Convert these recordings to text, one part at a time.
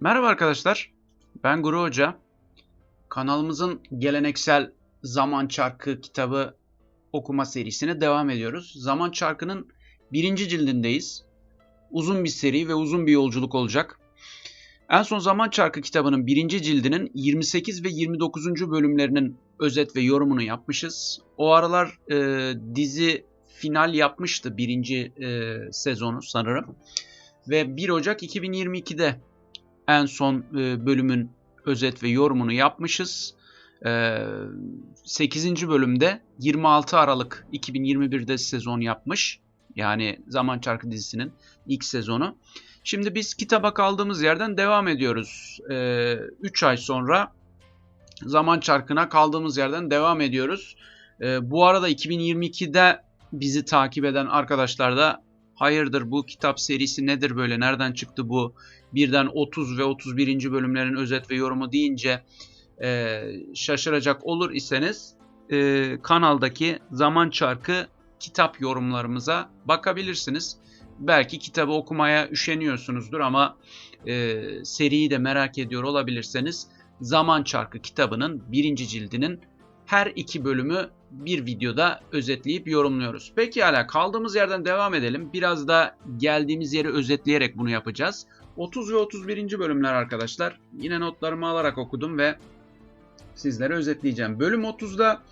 Merhaba arkadaşlar. Ben Guru Hoca. Kanalımızın geleneksel Zaman Çarkı kitabı okuma serisine devam ediyoruz. Zaman Çarkı'nın birinci cildindeyiz. Uzun bir seri ve uzun bir yolculuk olacak. En son Zaman Çarkı kitabının birinci cildinin 28 ve 29. bölümlerinin özet ve yorumunu yapmışız. O aralar e, dizi final yapmıştı birinci e, sezonu sanırım. Ve 1 Ocak 2022'de en son e, bölümün özet ve yorumunu yapmışız. E, 8. bölümde 26 Aralık 2021'de sezon yapmış. Yani Zaman Çarkı dizisinin ilk sezonu. Şimdi biz kitaba kaldığımız yerden devam ediyoruz. 3 ay sonra Zaman Çarkı'na kaldığımız yerden devam ediyoruz. E, bu arada 2022'de bizi takip eden arkadaşlar da hayırdır bu kitap serisi nedir böyle nereden çıktı bu birden 30 ve 31. bölümlerin özet ve yorumu deyince e, şaşıracak olur iseniz e, kanaldaki Zaman Çarkı kitap yorumlarımıza bakabilirsiniz. Belki kitabı okumaya üşeniyorsunuzdur ama e, seriyi de merak ediyor olabilirseniz Zaman Çarkı kitabının birinci cildinin her iki bölümü bir videoda özetleyip yorumluyoruz. Peki hala kaldığımız yerden devam edelim. Biraz da geldiğimiz yeri özetleyerek bunu yapacağız. 30 ve 31. bölümler arkadaşlar. Yine notlarımı alarak okudum ve sizlere özetleyeceğim. Bölüm 30'da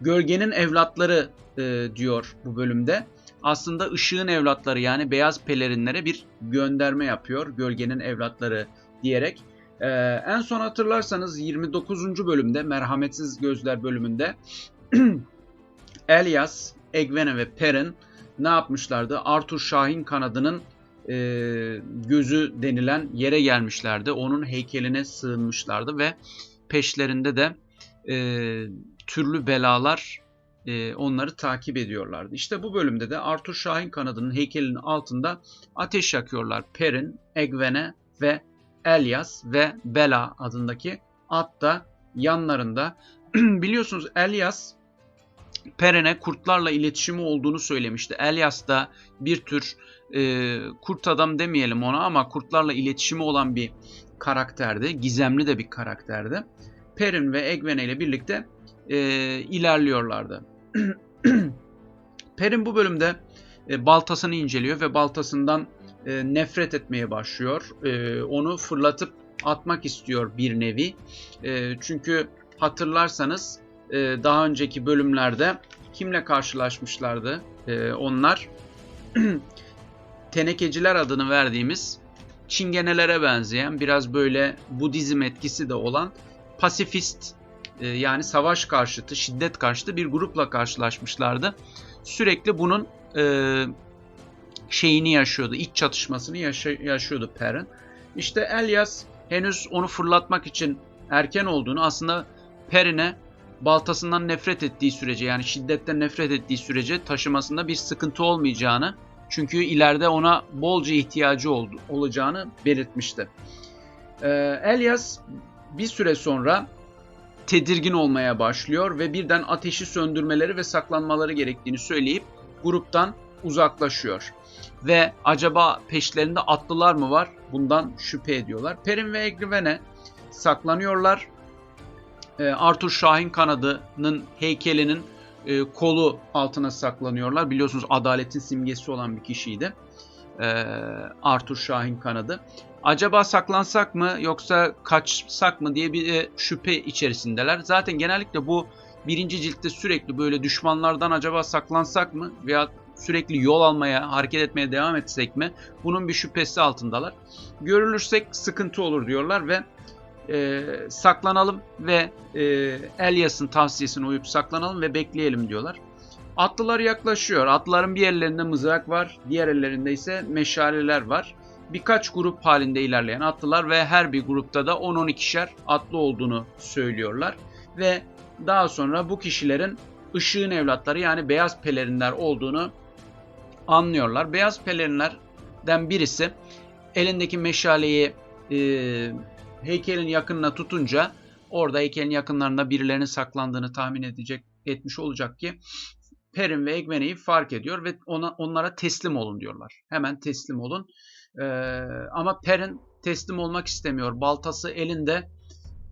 Gölgenin Evlatları e, diyor bu bölümde. Aslında ışığın evlatları yani beyaz pelerinlere bir gönderme yapıyor. Gölgenin evlatları diyerek. Ee, en son hatırlarsanız 29. bölümde Merhametsiz Gözler bölümünde Elias, Egwene ve Perrin ne yapmışlardı? Arthur Şahin kanadının e, gözü denilen yere gelmişlerdi. Onun heykeline sığınmışlardı ve peşlerinde de e, türlü belalar e, onları takip ediyorlardı. İşte bu bölümde de Arthur Şahin kanadının heykelinin altında ateş yakıyorlar. Perrin, Egwene ve Elias ve Bela adındaki at da yanlarında. Biliyorsunuz Elias Peren'e kurtlarla iletişimi olduğunu söylemişti. Elias da bir tür e, kurt adam demeyelim ona ama kurtlarla iletişimi olan bir karakterdi. Gizemli de bir karakterdi. Perin ve Egwene ile birlikte e, ilerliyorlardı. Perin bu bölümde e, baltasını inceliyor ve baltasından e, nefret etmeye başlıyor. E, onu fırlatıp atmak istiyor bir nevi. E, çünkü hatırlarsanız e, daha önceki bölümlerde kimle karşılaşmışlardı e, onlar? Tenekeciler adını verdiğimiz çingenelere benzeyen biraz böyle Budizm etkisi de olan pasifist e, yani savaş karşıtı, şiddet karşıtı bir grupla karşılaşmışlardı. Sürekli bunun e, şeyini yaşıyordu, iç çatışmasını yaşa, yaşıyordu Perrin. İşte Elias henüz onu fırlatmak için erken olduğunu aslında Perrin'e baltasından nefret ettiği sürece yani şiddetten nefret ettiği sürece taşımasında bir sıkıntı olmayacağını çünkü ileride ona bolca ihtiyacı oldu, olacağını belirtmişti. Ee, Elias bir süre sonra tedirgin olmaya başlıyor ve birden ateşi söndürmeleri ve saklanmaları gerektiğini söyleyip gruptan uzaklaşıyor. Ve acaba peşlerinde atlılar mı var? Bundan şüphe ediyorlar. Perin ve Egrivene saklanıyorlar. Ee, Arthur Şahin kanadının heykelinin e, kolu altına saklanıyorlar. Biliyorsunuz adaletin simgesi olan bir kişiydi. Ee, Arthur Şahin kanadı. Acaba saklansak mı yoksa kaçsak mı diye bir e, şüphe içerisindeler. Zaten genellikle bu birinci ciltte sürekli böyle düşmanlardan acaba saklansak mı veya sürekli yol almaya, hareket etmeye devam etsek mi? Bunun bir şüphesi altındalar. Görülürsek sıkıntı olur diyorlar ve e, saklanalım ve e, Elias'ın tavsiyesine uyup saklanalım ve bekleyelim diyorlar. Atlılar yaklaşıyor. Atlıların bir ellerinde mızrak var, diğer ellerinde ise meşaleler var. Birkaç grup halinde ilerleyen atlılar ve her bir grupta da 10-12'şer atlı olduğunu söylüyorlar. Ve daha sonra bu kişilerin ışığın evlatları yani beyaz pelerinler olduğunu anlıyorlar. Beyaz pelerinlerden birisi elindeki meşaleyi e, heykelin yakınına tutunca orada heykelin yakınlarında birilerinin saklandığını tahmin edecek etmiş olacak ki Perin ve Egwene'yi fark ediyor ve ona onlara teslim olun diyorlar. Hemen teslim olun. Ee, ama Perin teslim olmak istemiyor. Baltası elinde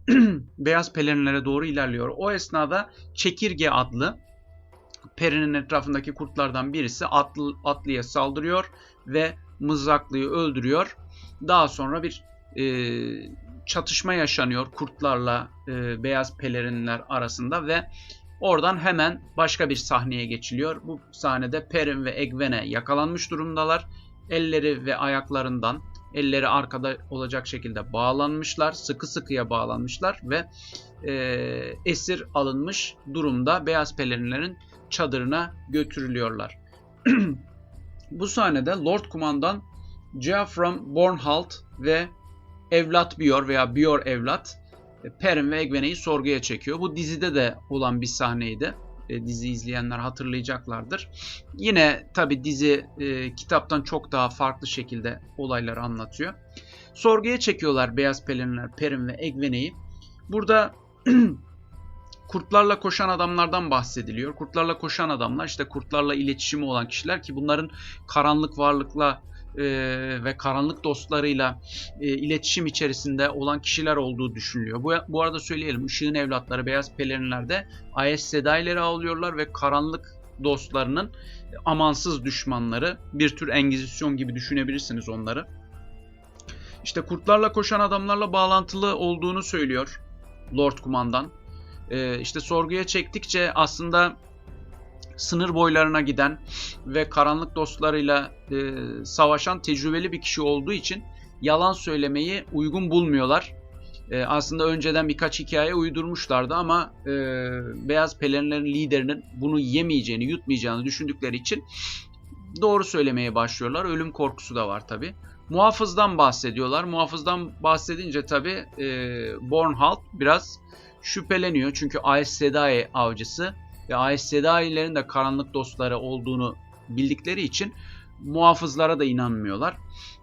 beyaz pelerinlere doğru ilerliyor. O esnada Çekirge adlı perinin etrafındaki kurtlardan birisi atlı, atlıya saldırıyor ve mızraklıyı öldürüyor. Daha sonra bir e, çatışma yaşanıyor kurtlarla e, beyaz pelerinler arasında ve oradan hemen başka bir sahneye geçiliyor. Bu sahnede Perin ve Egwene yakalanmış durumdalar. Elleri ve ayaklarından elleri arkada olacak şekilde bağlanmışlar. Sıkı sıkıya bağlanmışlar ve e, esir alınmış durumda beyaz pelerinlerin çadırına götürülüyorlar. Bu sahnede Lord Kumandan Geoffram Bornhalt ve evlat Bior veya Bior evlat e, Perrin ve Egwene'yi sorguya çekiyor. Bu dizide de olan bir sahneydi. E, dizi izleyenler hatırlayacaklardır. Yine tabi dizi e, kitaptan çok daha farklı şekilde olayları anlatıyor. Sorguya çekiyorlar beyaz pelerinler Perrin ve Egwene'yi. Burada kurtlarla koşan adamlardan bahsediliyor. Kurtlarla koşan adamlar işte kurtlarla iletişimi olan kişiler ki bunların karanlık varlıkla e, ve karanlık dostlarıyla e, iletişim içerisinde olan kişiler olduğu düşünülüyor. Bu, bu arada söyleyelim Işığın evlatları Beyaz Pelerinler'de Aes Sedai'leri avlıyorlar ve karanlık dostlarının amansız düşmanları bir tür Engizisyon gibi düşünebilirsiniz onları. İşte kurtlarla koşan adamlarla bağlantılı olduğunu söylüyor Lord Kumandan. Ee, işte sorguya çektikçe aslında sınır boylarına giden ve karanlık dostlarıyla e, savaşan tecrübeli bir kişi olduğu için yalan söylemeyi uygun bulmuyorlar. E, aslında önceden birkaç hikaye uydurmuşlardı ama e, Beyaz Pelerinlerin liderinin bunu yemeyeceğini, yutmayacağını düşündükleri için doğru söylemeye başlıyorlar. Ölüm korkusu da var tabi. Muhafızdan bahsediyorlar. Muhafızdan bahsedince tabi e, Bornhalt biraz şüpheleniyor. Çünkü Aes Sedai avcısı ve Aes Sedai'lerin de karanlık dostları olduğunu bildikleri için muhafızlara da inanmıyorlar.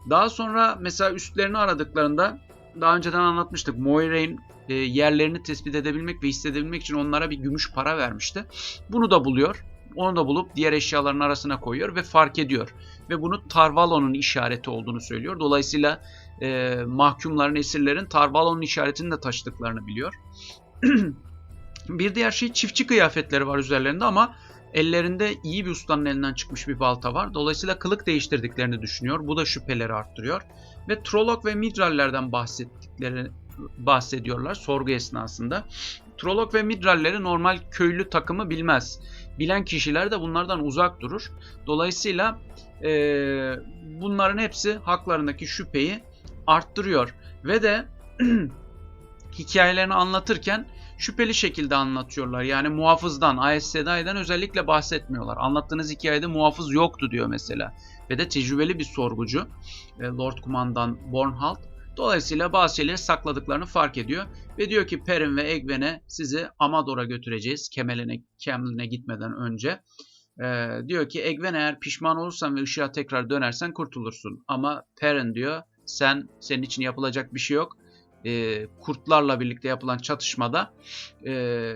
Daha sonra mesela üstlerini aradıklarında daha önceden anlatmıştık. Moiraine e, yerlerini tespit edebilmek ve hissedebilmek için onlara bir gümüş para vermişti. Bunu da buluyor. Onu da bulup diğer eşyaların arasına koyuyor ve fark ediyor. Ve bunu Tarvalon'un işareti olduğunu söylüyor. Dolayısıyla e, mahkumların, esirlerin Tarvalon'un işaretini de taşıdıklarını biliyor. bir diğer şey çiftçi kıyafetleri var üzerlerinde ama ellerinde iyi bir ustanın elinden çıkmış bir balta var. Dolayısıyla kılık değiştirdiklerini düşünüyor. Bu da şüpheleri arttırıyor. Ve Trolok ve Midrallerden bahsettikleri bahsediyorlar sorgu esnasında. Trolok ve Midralleri normal köylü takımı bilmez. Bilen kişiler de bunlardan uzak durur. Dolayısıyla e, bunların hepsi haklarındaki şüpheyi arttırıyor. Ve de hikayelerini anlatırken şüpheli şekilde anlatıyorlar. Yani muhafızdan, Aes Sedai'den özellikle bahsetmiyorlar. Anlattığınız hikayede muhafız yoktu diyor mesela. Ve de tecrübeli bir sorgucu e, Lord Kumandan Bornhalt. Dolayısıyla bazı şeyleri sakladıklarını fark ediyor. Ve diyor ki Perrin ve Egwene sizi Amador'a götüreceğiz. Kemeline, Kemlin'e gitmeden önce. Ee, diyor ki Egwene eğer pişman olursan ve ışığa tekrar dönersen kurtulursun. Ama Perrin diyor sen senin için yapılacak bir şey yok e, kurtlarla birlikte yapılan çatışmada e,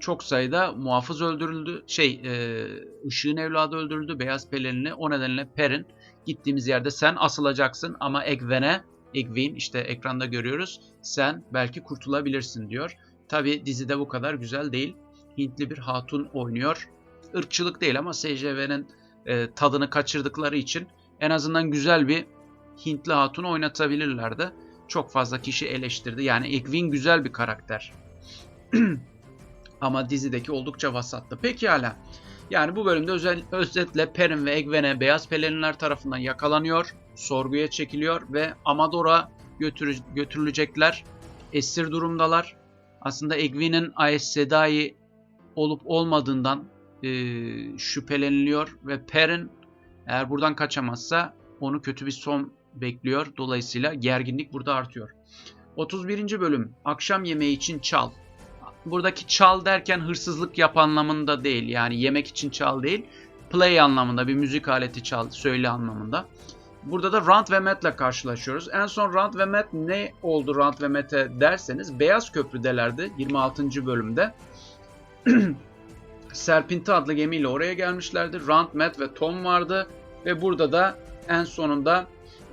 çok sayıda muhafız öldürüldü. Şey, e, ışığın evladı öldürüldü. Beyaz pelerini. O nedenle Per'in gittiğimiz yerde sen asılacaksın ama Egwen'e Egwin işte ekranda görüyoruz. Sen belki kurtulabilirsin diyor. Tabi dizide bu kadar güzel değil. Hintli bir hatun oynuyor. Irkçılık değil ama SCV'nin e, tadını kaçırdıkları için en azından güzel bir Hintli hatun oynatabilirlerdi çok fazla kişi eleştirdi. Yani Egwin güzel bir karakter. Ama dizideki oldukça vasattı. Pekala. Yani bu bölümde özel, özetle Perrin ve Egwene beyaz pelerinler tarafından yakalanıyor, sorguya çekiliyor ve Amador'a götür, götürülecekler. Esir durumdalar. Aslında Egwene'in Aes Sedai olup olmadığından e, şüpheleniliyor ve Perrin eğer buradan kaçamazsa onu kötü bir son bekliyor. Dolayısıyla gerginlik burada artıyor. 31. bölüm akşam yemeği için çal. Buradaki çal derken hırsızlık yap anlamında değil. Yani yemek için çal değil. Play anlamında bir müzik aleti çal, söyle anlamında. Burada da Rand ve Matt'le karşılaşıyoruz. En son Rand ve Matt ne oldu Rand ve Matt'e derseniz Beyaz Köprüdelerdi 26. bölümde. Serpinti adlı gemiyle oraya gelmişlerdi. Rand, Matt ve Tom vardı. Ve burada da en sonunda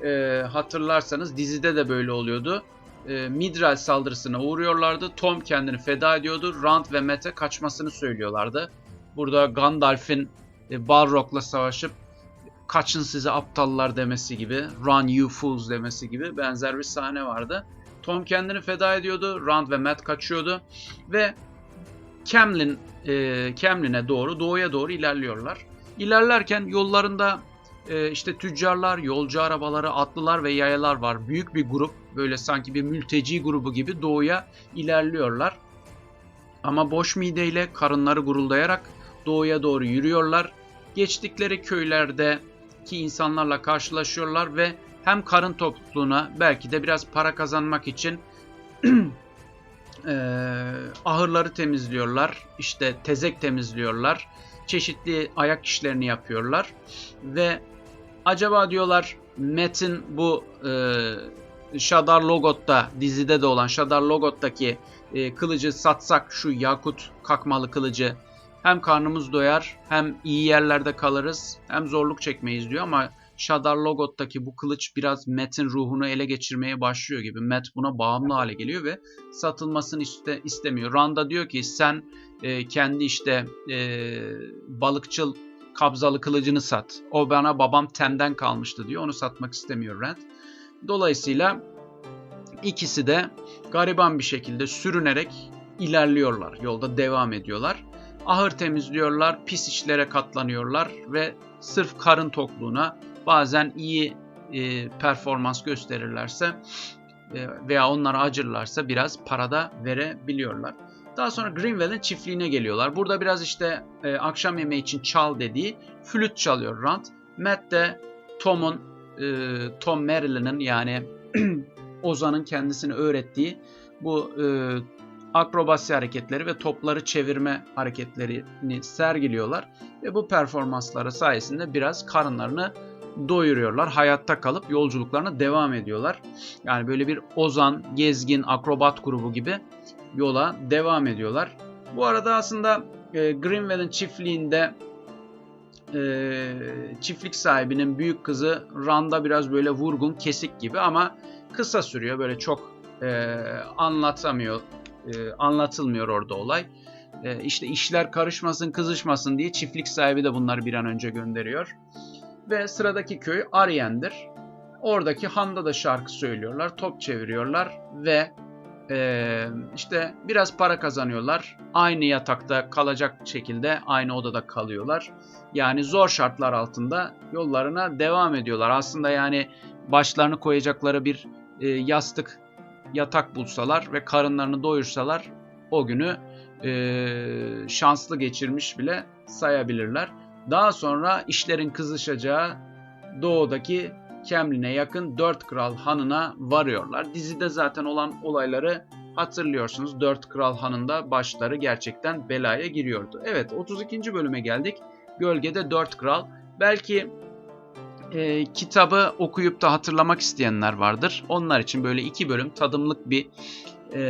e, hatırlarsanız dizide de böyle oluyordu. E, Midral saldırısına uğruyorlardı. Tom kendini feda ediyordu. Rand ve Matt'e kaçmasını söylüyorlardı. Burada Gandalf'in e, Balrog'la savaşıp kaçın size aptallar demesi gibi, run you fools demesi gibi benzer bir sahne vardı. Tom kendini feda ediyordu, Rand ve Matt kaçıyordu ve Camlin, e, Camlin'e doğru, doğuya doğru ilerliyorlar. İlerlerken yollarında e, işte tüccarlar, yolcu arabaları, atlılar ve yayalar var. Büyük bir grup, böyle sanki bir mülteci grubu gibi doğuya ilerliyorlar. Ama boş mideyle, karınları guruldayarak doğuya doğru yürüyorlar. Geçtikleri köylerde ki insanlarla karşılaşıyorlar ve hem karın tokluğuna belki de biraz para kazanmak için eee, ahırları temizliyorlar. işte tezek temizliyorlar. Çeşitli ayak işlerini yapıyorlar. Ve acaba diyorlar Metin bu eee Shadar Logot'ta dizide de olan Shadar Logot'taki e, kılıcı satsak şu yakut kakmalı kılıcı hem karnımız doyar hem iyi yerlerde kalırız hem zorluk çekmeyiz diyor ama Shadar Logot'taki bu kılıç biraz Matt'in ruhunu ele geçirmeye başlıyor gibi. Matt buna bağımlı hale geliyor ve satılmasını iste, istemiyor. Randa diyor ki sen e, kendi işte e, balıkçıl kabzalı kılıcını sat. O bana babam Tem'den kalmıştı diyor. Onu satmak istemiyor Rand. Dolayısıyla ikisi de gariban bir şekilde sürünerek ilerliyorlar. Yolda devam ediyorlar. Ahır temizliyorlar, pis işlere katlanıyorlar ve sırf karın tokluğuna bazen iyi e, performans gösterirlerse e, veya onlara acırlarsa biraz parada verebiliyorlar. Daha sonra Greenwell'in çiftliğine geliyorlar. Burada biraz işte e, akşam yemeği için çal dediği flüt çalıyor Rand. Matt de Tom'un, e, Tom Merril'in yani Ozan'ın kendisini öğrettiği bu e, akrobasi hareketleri ve topları çevirme hareketlerini sergiliyorlar. Ve bu performansları sayesinde biraz karınlarını doyuruyorlar. Hayatta kalıp yolculuklarına devam ediyorlar. Yani böyle bir Ozan, Gezgin, akrobat grubu gibi yola devam ediyorlar. Bu arada aslında e, Greenwell'in çiftliğinde e, çiftlik sahibinin büyük kızı Randa biraz böyle vurgun, kesik gibi ama kısa sürüyor. Böyle çok e, anlatamıyor, e, anlatılmıyor orada olay. E, işte işler karışmasın, kızışmasın diye çiftlik sahibi de bunları bir an önce gönderiyor. Ve sıradaki köy Ariyen'dir. Oradaki handa da şarkı söylüyorlar, top çeviriyorlar ve e, işte biraz para kazanıyorlar. Aynı yatakta kalacak şekilde aynı odada kalıyorlar. Yani zor şartlar altında yollarına devam ediyorlar. Aslında yani başlarını koyacakları bir e, yastık, yatak bulsalar ve karınlarını doyursalar o günü e, şanslı geçirmiş bile sayabilirler. Daha sonra işlerin kızışacağı doğudaki Kemlin'e yakın Dört Kral Hanı'na varıyorlar. Dizide zaten olan olayları hatırlıyorsunuz. Dört Kral Hanı'nda başları gerçekten belaya giriyordu. Evet 32. bölüme geldik. Gölgede Dört Kral. Belki e, kitabı okuyup da hatırlamak isteyenler vardır. Onlar için böyle iki bölüm tadımlık bir e,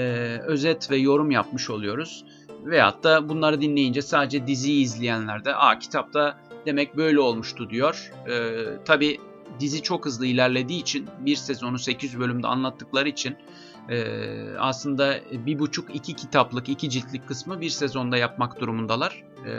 özet ve yorum yapmış oluyoruz. Veyahut da bunları dinleyince sadece diziyi izleyenler de aa kitapta demek böyle olmuştu diyor. E, Tabi dizi çok hızlı ilerlediği için bir sezonu 8 bölümde anlattıkları için e, aslında bir buçuk iki kitaplık iki ciltlik kısmı bir sezonda yapmak durumundalar. E,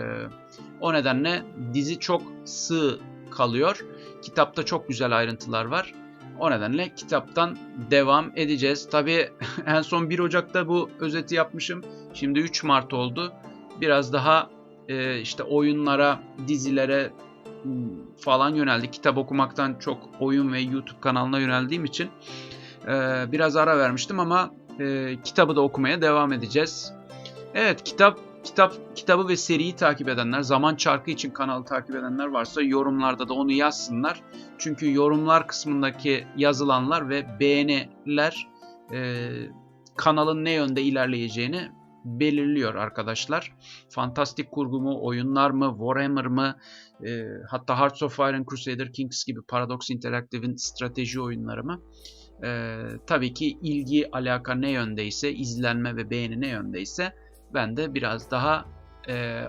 o nedenle dizi çok sığ kalıyor. Kitapta çok güzel ayrıntılar var. O nedenle kitaptan devam edeceğiz. Tabi en son 1 Ocak'ta bu özeti yapmışım. Şimdi 3 Mart oldu. Biraz daha e, işte oyunlara, dizilere falan yöneldik. Kitap okumaktan çok oyun ve YouTube kanalına yöneldiğim için e, biraz ara vermiştim ama e, kitabı da okumaya devam edeceğiz. Evet kitap kitap kitabı ve seriyi takip edenler, Zaman Çarkı için kanalı takip edenler varsa yorumlarda da onu yazsınlar. Çünkü yorumlar kısmındaki yazılanlar ve beğeniler e, kanalın ne yönde ilerleyeceğini belirliyor arkadaşlar. Fantastik kurgu mu, oyunlar mı, Warhammer mı, e, hatta Hearts of and Crusader Kings gibi Paradox Interactive'in strateji oyunları mı? E, tabii ki ilgi, alaka ne yöndeyse, izlenme ve beğeni ne yöndeyse ben de biraz daha e,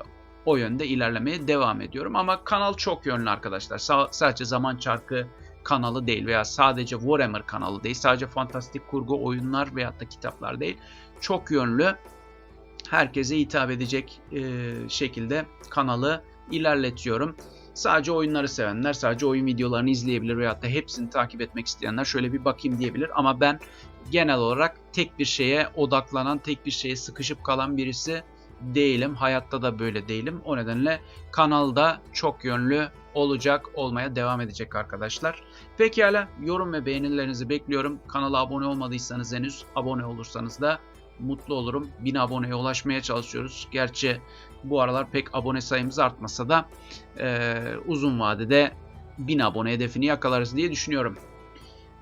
o yönde ilerlemeye devam ediyorum. Ama kanal çok yönlü arkadaşlar. Sa- sadece zaman çarkı kanalı değil veya sadece Warhammer kanalı değil. Sadece fantastik kurgu oyunlar veyahut da kitaplar değil. Çok yönlü herkese hitap edecek e, şekilde kanalı ilerletiyorum. Sadece oyunları sevenler sadece oyun videolarını izleyebilir veyahut da hepsini takip etmek isteyenler şöyle bir bakayım diyebilir. Ama ben genel olarak tek bir şeye odaklanan, tek bir şeye sıkışıp kalan birisi değilim. Hayatta da böyle değilim. O nedenle kanalda çok yönlü olacak, olmaya devam edecek arkadaşlar. Pekala yorum ve beğenilerinizi bekliyorum. Kanala abone olmadıysanız henüz abone olursanız da mutlu olurum. 1000 aboneye ulaşmaya çalışıyoruz. Gerçi bu aralar pek abone sayımız artmasa da e, uzun vadede 1000 abone hedefini yakalarız diye düşünüyorum.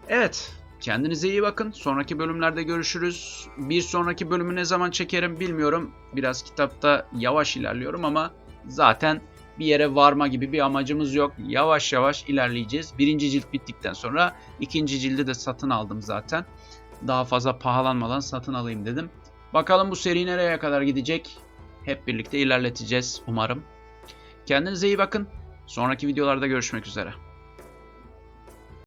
Evet, kendinize iyi bakın. Sonraki bölümlerde görüşürüz. Bir sonraki bölümü ne zaman çekerim bilmiyorum. Biraz kitapta yavaş ilerliyorum ama zaten bir yere varma gibi bir amacımız yok. Yavaş yavaş ilerleyeceğiz. Birinci cilt bittikten sonra ikinci cildi de satın aldım zaten. Daha fazla pahalanmadan satın alayım dedim. Bakalım bu seri nereye kadar gidecek? Hep birlikte ilerleteceğiz umarım. Kendinize iyi bakın. Sonraki videolarda görüşmek üzere.